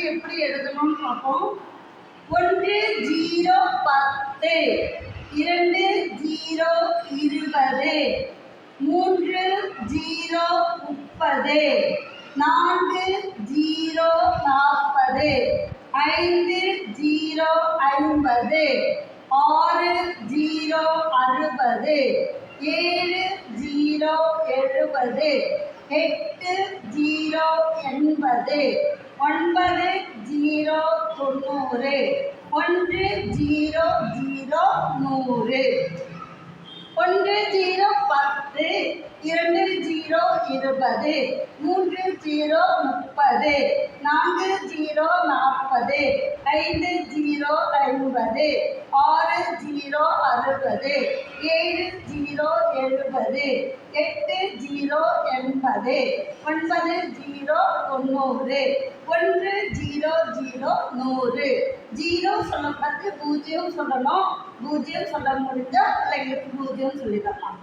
வந்து எப்படி எழுதணும்னு பார்ப்போம். ஒன்று ஜீரோ பத்து இரண்டு ஜீரோ இருபது மூன்று ஜீரோ முப்பது நான்கு ஜீரோ நாற்பது ஐந்து ஜீரோ ஐம்பது ஆறு ஜீரோ அறுபது ஏழு ஜீரோ எழுபது எட்டு ஜீரோ எண்பது ஒன்பது தொண்ணூறு. ஒன்று ஜீரோ ஜீரோ நூறு. ஒன்று ஜீரோ பத்து இரண்டு ஜீரோ இருபது மூன்று ஜீரோ முப்பது நான்கு ஜீரோ நாற்பது ஐந்து ஜீரோ ஐம்பது ஆறு ஜீரோ அறுபது ஏழு ஜீரோ எழுபது எட்டு ஜீரோ எண்பது ஒன்பது ஜீரோ தொண்ணூறு ஒன்று ஜீரோ ஜீரோ நூறு. ஜீரோ சொல்ல பத்து பூஜ்ஜியம் சொல்லணும் பூஜ்ஜியம் சொல்ல முடிஞ்சால் பிள்ளைங்களுக்கு பூஜ்ஜியம் சொல்லி தரலாம்